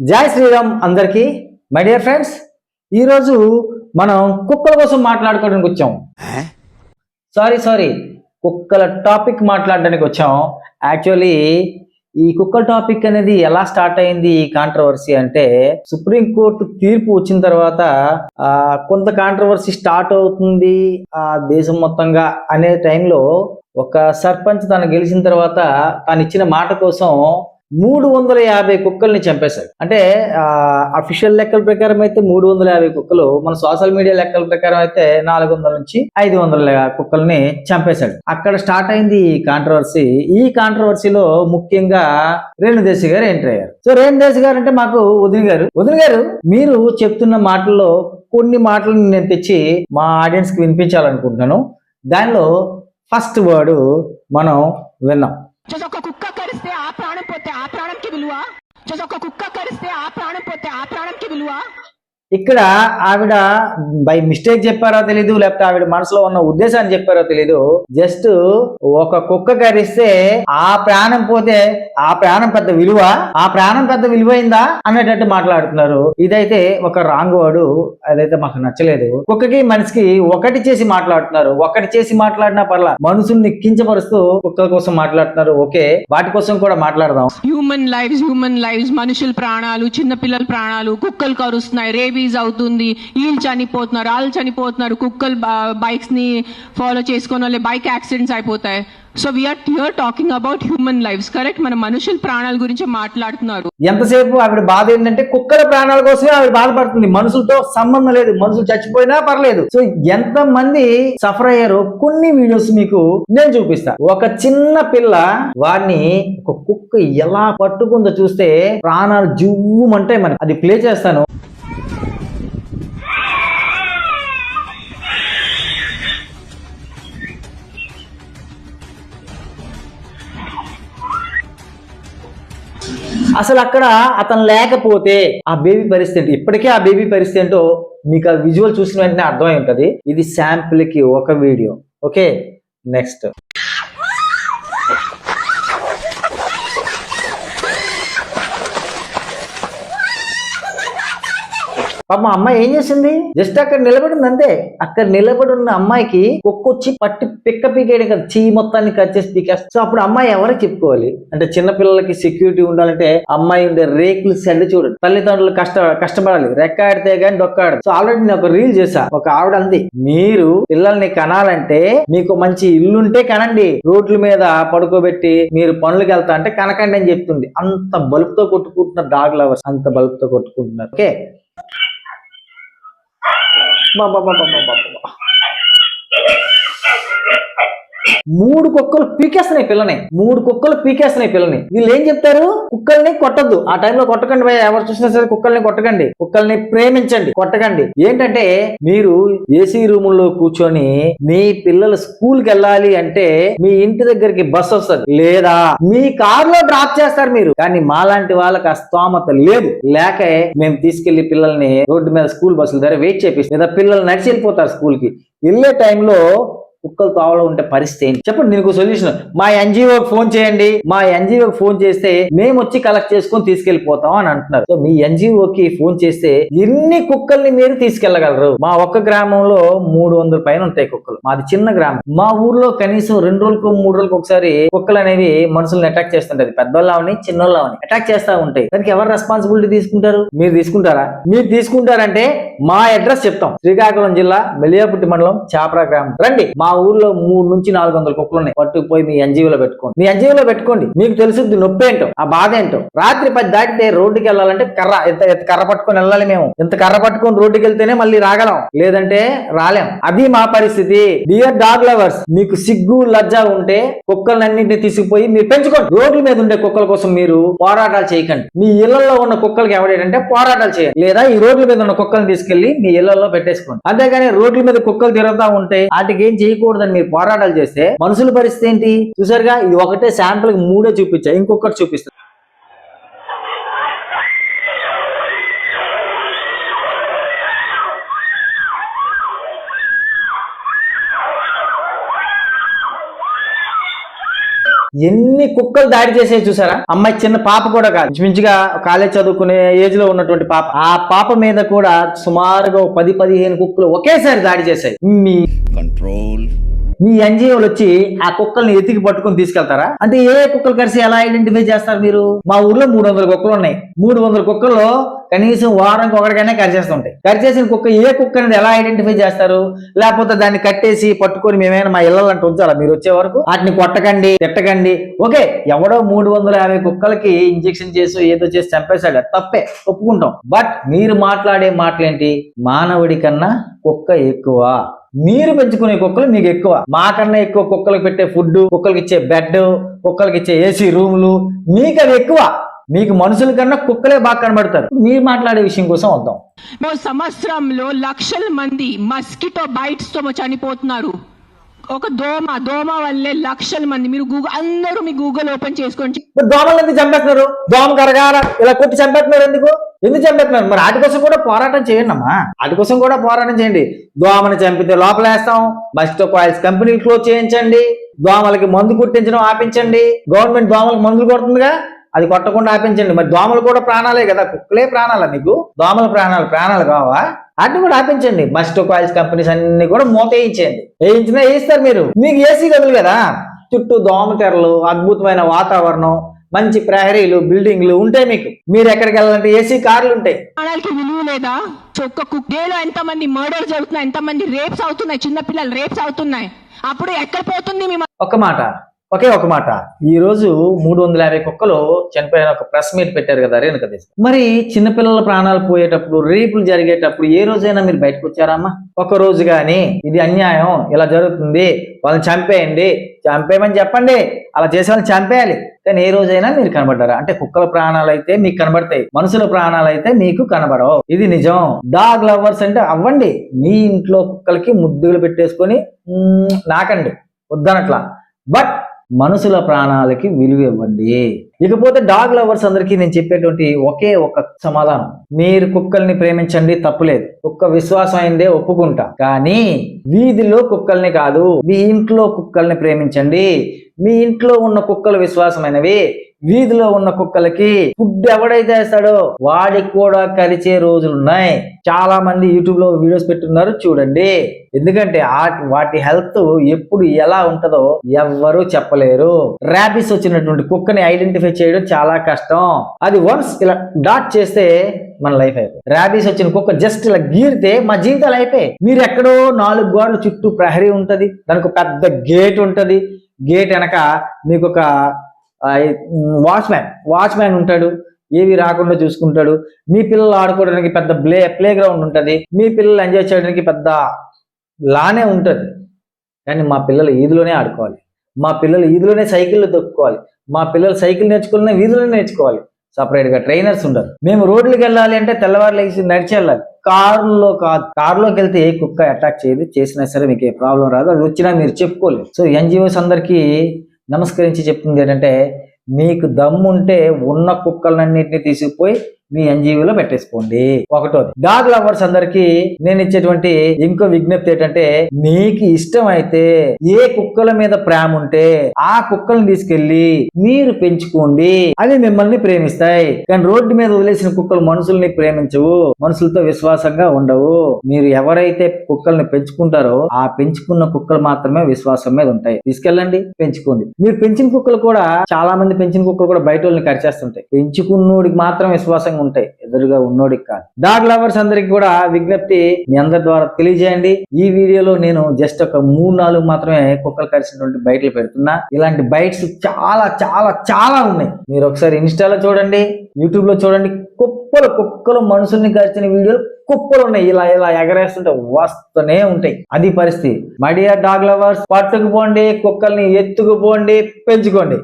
జై శ్రీరామ్ అందరికీ. My dear friends ఈరోజు మనం కుక్కల కోసం మాట్లాడుకోవడానికి వచ్చాం. సారీ సారీ కుక్కల టాపిక్ మాట్లాడడానికి వచ్చాం. యాక్చువల్లీ ఈ కుక్కల టాపిక్ అనేది ఎలా స్టార్ట్ అయింది ఈ కాంట్రవర్సీ అంటే సుప్రీంకోర్టు తీర్పు వచ్చిన తర్వాత ఆ కొంత కాంట్రవర్సీ స్టార్ట్ అవుతుంది. ఆ దేశం మొత్తంగా అనే టైంలో ఒక సర్పంచ్ తను గెలిచిన తర్వాత తను ఇచ్చిన మాట కోసం మూడు వందల యాభై కుక్కల్ని చంపేశాడు. అంటే అఫీషియల్ లెక్కల ప్రకారం అయితే మూడు వందల యాభై కుక్కలు మన సోషల్ మీడియా లెక్కల ప్రకారం అయితే నాలుగు వందల నుంచి ఐదు వందల కుక్కల్ని చంపేశాడు. అక్కడ స్టార్ట్ అయింది ఈ కాంట్రవర్సీ ఈ కాంట్రవర్సీలో ముఖ్యంగా రేణుదేశి గారు ఎంటర్ అయ్యారు. సో రేణుదేశి గారు అంటే మాకు వదిన గారు. వదిన గారు మీరు చెప్తున్న మాటల్లో కొన్ని మాటలను నేను తెచ్చి మా ఆడియన్స్కి వినిపించాలనుకుంటున్నాను. దానిలో ఫస్ట్ వర్డ్ మనం విన్నాం. విలువ? జస్ట్ ఒక కుక్క కరిస్తే ఆ ప్రాణం పోతే ఆ ప్రాణంకి విలువ? ఇక్కడ ఆవిడ బై మిస్టేక్ చెప్పారో తెలీదు లేకపోతే ఆవిడ మనసులో ఉన్న ఉద్దేశాన్ని చెప్పారో తెలీదు. జస్ట్ ఒక కుక్క కరిస్తే ఆ ప్రాణం పోతే ఆ ప్రాణం పెద్ద విలువ ఆ ప్రాణం పెద్ద విలువైందా అనేటట్టు మాట్లాడుతున్నారు. ఇదైతే ఒక రాంగ్ వాడు అదైతే మాకు నచ్చలేదు. కుక్కకి మనిషికి ఒకటి చేసి మాట్లాడుతున్నారు. ఒకటి చేసి మాట్లాడినా పర్లా మనుషుల్ని కించపరుస్తూ కుక్కల కోసం మాట్లాడుతున్నారు. ఓకే వాటి కోసం కూడా మాట్లాడదాం. హ్యూమన్ లైఫ్ హ్యూమన్ లైఫ్ మనుషుల ప్రాణాలు చిన్న పిల్లల ప్రాణాలు కుక్కలు కరుస్తున్నాయి రేబీస్ అవుతుంది. వీళ్ళు చనిపోతున్నారు వాళ్ళు చనిపోతున్నారు. కుక్కలు బైక్స్ని ఫాలో చేసుకొని వాళ్ళే బైక్ యాక్సిడెంట్స్ అయిపోతాయి. So we are here talking about human lifes correct మన మనుషుల ప్రాణాల గురించి మాట్లాడుతున్నారు. ఎంతసేపు ఆవిడ బాధ ఏంటంటే కుక్కల ప్రాణాల కోసమే ఆవిడ బాధపడుతుంది. మనుషులతో సంబంధం లేదు. మనుషులు చచ్చిపోయినా పర్లేదు. సో ఎంత మంది సఫర్ అయ్యారో కొన్ని వీడియోస్ మీకు నేను చూపిస్తా. ఒక చిన్న పిల్ల వాడిని ఒక కుక్క ఎలా పట్టుకుందో చూస్తే ప్రాణాలు జువ్వుమంటే మనకి. అది ప్లే చేస్తాను. అసలు అక్కడ అతను లేకపోతే ఆ బేబీ పరిస్థితి ఇప్పటికే ఆ బేబీ పరిస్థితి ఏంటో మీకు ఆ విజువల్ చూసిన వెంటనే అర్థమై ఉంటది. ఇది శాంపుల్కి ఒక వీడియో. ఓకే? నెక్స్ట్. పాప మా అమ్మాయి ఏం చేసింది? జస్ట్ అక్కడ నిలబడింది అంతే. అక్కడ నిలబడి ఉన్న అమ్మాయికి ఒక్కొచ్చి పట్టి పిక్క పీకేయడం కదా చీ మొత్తాన్ని కట్ చేసి పీకేస్తా. సో అప్పుడు అమ్మాయి ఎవరికి చెప్పుకోవాలి? అంటే చిన్న పిల్లలకి సెక్యూరిటీ ఉండాలంటే అమ్మాయి ఉండే రేకులు సెడ్ చూడండి తల్లిదండ్రులు కష్ట కష్టపడాలి. రెక్కాడితే గాని డొక్కాడదు. సో ఆల్రెడీ నేను ఒక రీల్ చేశా. ఒక ఆవిడ అంది మీరు పిల్లల్ని కనాలంటే మీకు మంచి ఇల్లుంటే కనండి. రోడ్ల మీద పడుకోబెట్టి మీరు పనులకు వెళ్తా అంటే కనకండి అని చెప్తుంది. అంత బల్బుతో కొట్టుకుంటున్నారు డాగ్ లవర్స్. అంత బల్బుతో కొట్టుకుంటున్నారు. ఓకే? బాబా మూడు కుక్కలు పీకేస్తున్నాయి పిల్లని. మూడు కుక్కలు పీకేస్తున్నాయి పిల్లని. వీళ్ళు ఏం చెప్తారు? కుక్కల్ని కొట్టద్దు. ఆ టైంలో కొట్టకండి భయ ఎవరు చూసినా సరే కుక్కల్ని కొట్టకండి. కుక్కల్ని ప్రేమించండి. కొట్టకండి. ఏంటంటే మీరు ఏసీ రూముల్లో కూర్చొని మీ పిల్లలు స్కూల్కి వెళ్ళాలి అంటే మీ ఇంటి దగ్గరికి బస్ వస్తుంది. లేదా మీ కార్లో డ్రాప్ చేస్తారు మీరు. కానీ మాలాంటి వాళ్ళకి ఆ స్తోమత లేదు. లేక మేము తీసుకెళ్ళి పిల్లల్ని రోడ్డు మీద స్కూల్ బస్సుల దగ్గర వెయిట్ చేపిస్తాం. లేదా పిల్లలు నడిచి వెళ్ళిపోతారు స్కూల్కి వెళ్ళే టైంలో కుక్కలు తావలో ఉంటే పరిస్థితి ఏంటి? చెప్పండి దీనికి సొల్యూషన్ మా ఎన్జిఓకి ఫోన్ చేయండి. మా ఎన్జిఓకి ఫోన్ చేస్తే మేము వచ్చి కలెక్ట్ చేసుకొని తీసుకెళ్ళిపోతాం అని అంటున్నారు. సో మీ ఎన్జిఓకి ఫోన్ చేస్తే ఎన్ని కుక్కల్ని మీరు తీసుకెళ్ళగలరు మా ఒక్క గ్రామంలో మూడు వందల పైన ఉంటాయి కుక్కలు. మాది చిన్న గ్రామం. మా ఊర్లో కనీసం రెండు రోజులకు మూడు రోజులకు ఒకసారి కుక్కలు అనేవి మనుషుల్ని అటాక్ చేస్తుంటది పెద్దోళ్ళు అవని చిన్నోళ్ళు అవని అటాక్ చేస్తా ఉంటాయి. దానికి ఎవరు రెస్పాన్సిబిలిటీ తీసుకుంటారు? మీరు తీసుకుంటారా? మీరు తీసుకుంటారంటే మా అడ్రస్ చెప్తాం. శ్రీకాకుళం జిల్లా మెలియాపుట్టి మండలం చాపరా గ్రామం. రండి మా ఊర్లో మూడు నుంచి నాలుగు వందల కుక్కలు ఉన్నాయి పట్టుకుపోయి మీ ఎన్జీవీలో పెట్టుకోండి. మీ ఎన్జీవీలో పెట్టుకోండి. మీకు తెలుసుద్ది నొప్పి ఏంటో ఆ బాధ ఏంటో. రాత్రి పది దాటితే రోడ్డుకి వెళ్ళాలంటే కర్ర ఎంత కర్ర పట్టుకొని వెళ్ళాలి మేము. ఇంత కర్ర పట్టుకొని రోడ్డుకి వెళ్తేనే మళ్ళీ రాగలం. లేదంటే రాలేం. అది మా పరిస్థితి. డియర్ డాగ్ లవర్స్ మీకు సిగ్గు లజ్జ ఉంటే కుక్కలన్నింటినీ తీసుకుపోయి మీరు పెంచుకోండి. రోడ్ల మీద ఉండే కుక్కల కోసం మీరు పోరాటాలు చేయకండి. మీ ఇళ్ళలో ఉన్న కుక్కలకి ఎవడేటంటే పోరాటాలు చేయండి లేదా ఈ రోడ్ల మీద ఉన్న కుక్కలను తీసుకెళ్ళి మీ ఇళ్ళలో పెట్టేసుకోండి. అంతేగాని రోడ్ల మీద కుక్కలు తిరుగుతా ఉంటే వాటికి ఏం చేయకూడదని మీరు పోరాటాలు చేస్తే మనుషుల పరిస్థితి ఏంటి? చూసారుగా ఇది ఒకటే శాంపుల్ మూడే చూపించా ఇంకొకటి చూపిస్తాను ఎన్ని కుక్కలు దాడి చేసే చూసారా? అమ్మాయి చిన్న పాప కూడా కాదు. మించుగా కాలేజ్ చదువుకునే ఏజ్లో ఉన్నటువంటి పాప. ఆ పాప మీద కూడా సుమారుగా పది పదిహేను కుక్కలు ఒకేసారి దాడి చేశాయి. మీ మీ ఎన్జిఓలు వచ్చి ఆ కుక్కల్ని ఎతికి పట్టుకొని తీసుకెళ్తారా? అంటే ఏ కుక్కలు కలిసి ఎలా ఐడెంటిఫై చేస్తారు మీరు? మా ఊర్లో మూడు వందల కుక్కలు ఉన్నాయి. మూడు వందల కుక్కల్లో కనీసం వారానికి ఒకటికైనా కరిచేస్తుంటాయి కరిచేసిన కుక్క ఏ కుక్క అనేది ఎలా ఐడెంటిఫై చేస్తారు? లేకపోతే దాన్ని కట్టేసి పట్టుకొని మేమైనా మా ఇళ్ళంటే ఉంచాలా? మీరు వచ్చే వరకు వాటిని కొట్టకండి తిట్టకండి. ఓకే ఎవడో మూడు వందల యాభై కుక్కలకి ఇంజెక్షన్ చేసి ఏదో చేసి చంపేశాడు. తప్పే ఒప్పుకుంటాం. బట్ మీరు మాట్లాడే మాటలేంటి? మానవుడి కన్నా కుక్క ఎక్కువ. మీరు పెంచుకునే కుక్కలు మీకు ఎక్కువ. మాకన్నా ఎక్కువ కుక్కలకు పెట్టే ఫుడ్ కుక్కలకి ఇచ్చే బెడ్ కుక్కలకి ఇచ్చే ఏసీ రూములు మీకు అవి ఎక్కువ. మీకు మనుషుల కన్నా కుక్కలే బాగా కనబడతారు. మీరు మాట్లాడే విషయం కోసం వద్దాం. ఓ సంవత్సరంలో లక్షల మంది మస్కిటో బైట్స్తో చనిపోతున్నారు. ఒక దోమ దోమ వల్లే లక్షల మంది. మీరు గూగుల్ అందరూ మీ గూగుల్ ఓపెన్ చేసుకొని మరి దోమలు ఎందుకు చంపేస్తున్నారు? దోమ కరగాల ఇలా కొట్టి చంపేస్తున్నారు ఎందుకు? ఎందుకు చంపేస్తున్నారు? మరి వాటి కోసం కూడా పోరాటం చేయండి అమ్మా వాటి కోసం కూడా పోరాటం చేయండి. దోమని చంపితే లోపలేస్తాం. మస్టో కాయిల్స్ కంపెనీలు క్లోజ్ చేయించండి. దోమలకి మందు కుట్టించడం ఆపించండి. గవర్నమెంట్ దోమలకు మందులు కొడుతుందిగా? అది కొట్టకుండా ఆపించండి. మరి దోమలు కూడా ప్రాణాలే కదా. కుక్కలే ప్రాణాలా నీకు? దోమల ప్రాణాలు ప్రాణాలు కావా? వాటిని కూడా ఆపించండి. మస్టో కాయిల్స్ కంపెనీస్ అన్ని కూడా మూత వేయించండి వేయించినా వేయిస్తారు మీరు. మీకు ఏసీ గదులు కదా? చుట్టూ దోమ తెరలు అద్భుతమైన వాతావరణం. మంచి ప్రహరీలు బిల్డింగ్లు ఉంటాయి మీకు. మీరు ఎక్కడికి వెళ్ళాలంటే ఏసీ కార్లు ఉంటాయి. ప్రాణాలకి విలువ లేదా? ఒక్క కుక్కేలో ఎంత మంది మర్డర్ జరుగుతున్నాయి ఎంత మంది రేప్స్ అవుతున్నాయి చిన్న పిల్లలు రేప్స్ అవుతున్నాయి. అప్పుడు ఎక్కడ పోతుంది మీ ఒక మాట. ఒకే ఒక మాట. ఈ రోజు మూడు వందల యాభై కుక్కలు చనిపోయిన ఒక ప్రెస్ మీట్ పెట్టారు కదా రేణుక దేశ్. మరి చిన్నపిల్లల ప్రాణాలు పోయేటప్పుడు రేపులు జరిగేటప్పుడు ఏ రోజైనా మీరు బయటకు వచ్చారమ్మా ఒక రోజు కానీ ఇది అన్యాయం ఇలా జరుగుతుంది వాళ్ళని చంపేయండి చంపేయమని చెప్పండి అలా చేసే వాళ్ళని చంపేయాలి. కానీ ఏ రోజైనా మీరు కనబడ్డారా? అంటే కుక్కల ప్రాణాలు అయితే మీకు కనబడతాయి మనుషుల ప్రాణాలు అయితే మీకు కనబడవు. ఇది నిజం. డాగ్ లవర్స్ అంటే అవ్వండి మీ ఇంట్లో కుక్కలకి ముద్దులు పెట్టేసుకొని నాకండి వద్దనట్లా. బట్ మనుషుల ప్రాణాలకి విలువ ఇవ్వండి. ఇకపోతే డాగ్ లవర్స్ అందరికీ నేను చెప్పేటువంటి ఒకే ఒక సమాధానం. మీరు కుక్కల్ని ప్రేమించండి తప్పులేదు కుక్క విశ్వాసం అయిందే ఒప్పుకుంటా. కానీ వీధిలో కుక్కల్ని కాదు మీ ఇంట్లో కుక్కల్ని ప్రేమించండి. మీ ఇంట్లో ఉన్న కుక్కలు విశ్వాసమైనవి. వీధిలో ఉన్న కుక్కలకి ఫుడ్ ఎవడైతే వేస్తాడో వాడికి కూడా కరిచే రోజులున్నాయి చాలా మంది యూట్యూబ్లో వీడియోస్ పెట్టున్నారు చూడండి. ఎందుకంటే ఆ- వాటి హెల్త్ ఎప్పుడు ఎలా ఉంటుందో ఎవ్వరూ చెప్పలేరు. ర్యాబిస్ వచ్చినటువంటి కుక్కని ఐడెంటిఫై చేయడం చాలా కష్టం. అది వన్స్ ఇలా డాట్ చేస్తే మన లైఫ్ అయిపోయి ర్యాబీస్ వచ్చిన కుక్క జస్ట్ ఇలా గీరితే మా జీవితాలు అయిపోయాయి. మీరు ఎక్కడో నాలుగు గోడల చుట్టూ ప్రహరీ ఉంటుంది దానికి ఒక పెద్ద గేట్ ఉంటుంది. గేట్ వెనక మీకు ఒక వాచ్మ్యాన్ వాచ్మ్యాన్ ఉంటాడు. ఏవి రాకుండా చూసుకుంటాడు. మీ పిల్లలు ఆడుకోవడానికి పెద్ద ప్లే ప్లే గ్రౌండ్ ఉంటుంది. మీ పిల్లలు ఎంజాయ్ చేయడానికి పెద్ద లానే ఉంటుంది. కానీ మా పిల్లలు ఈదులోనే ఆడుకోవాలి. మా పిల్లలు ఈదులోనే సైకిళ్ళు తొక్కుకోవాలి. మా పిల్లలు సైకిల్ నేర్చుకున్న వీధిలోనే నేర్చుకోవాలి. సపరేట్గా ట్రైనర్స్ ఉండరు. మేము రోడ్లకు వెళ్ళాలి అంటే తెల్లవారు లేచి నడిచి వెళ్ళాలి కారులో కాదు. కారులోకి వెళ్తే ఏ కుక్క అటాక్ చేయదు. చేసినా సరే మీకు ఏ ప్రాబ్లం రాదు. అది వచ్చినా మీరు చెప్పుకోలేదు సో ఎన్జిఓస్ అందరికీ నమస్కరించి చెప్తుంది ఏంటంటే మీకు దమ్ముంటే ఉన్న కుక్కలన్నింటినీ తీసుకుపోయి మీ ఎన్జిఓలో పెట్టేసుకోండి. ఒకటోది డాగ్ లవర్స్ అందరికి నేను ఇచ్చేటువంటి ఇంకో విజ్ఞప్తి ఏంటంటే మీకు ఇష్టం అయితే ఏ కుక్కల మీద ప్రేమ ఉంటే ఆ కుక్కల్ని తీసుకెళ్ళి మీరు పెంచుకోండి. అవి మిమ్మల్ని ప్రేమిస్తాయి. కానీ రోడ్డు మీద వదిలేసిన కుక్కలు మనుషుల్ని ప్రేమించవు. మనుషులతో విశ్వాసంగా ఉండవు. మీరు ఎవరైతే కుక్కల్ని పెంచుకుంటారో ఆ పెంచుకున్న కుక్కలు మాత్రమే విశ్వాసం మీద ఉంటాయి. తీసుకెళ్ళండి పెంచుకోండి. మీరు పెంచిన కుక్కలు కూడా చాలా మంది పెంచిన కుక్కలు కూడా బయట వాళ్ళని కరిచేస్తుంటాయి. పెంచుకున్నోడికి మాత్రం ఉంటాయి ఎదురుగా ఉన్నోడికి కాదు. డాగ్ లవర్స్ అందరికి కూడా విజ్ఞప్తి మీ అందరి ద్వారా తెలియజేయండి. ఈ వీడియోలో నేను జస్ట్ ఒక మూడు నాలుగు మాత్రమే కుక్కలు కరిచినటువంటి బయటలు పెడుతున్నా. ఇలాంటి బైట్స్ చాలా చాలా చాలా ఉన్నాయి. మీరు ఒకసారి ఇన్స్టాలో చూడండి యూట్యూబ్లో చూడండి. కుప్పలు కుక్కలు మనుషుల్ని కరిచిన వీడియోలు కుప్పలు ఉన్నాయి. ఇలా ఇలా ఎగరేస్తుంటే వస్తూనే ఉంటాయి. అది పరిస్థితి. మడియా డాగ్ లవర్స్ పట్టుకుపోండి కుక్కల్ని ఎత్తుకుపోండి పెంచుకోండి.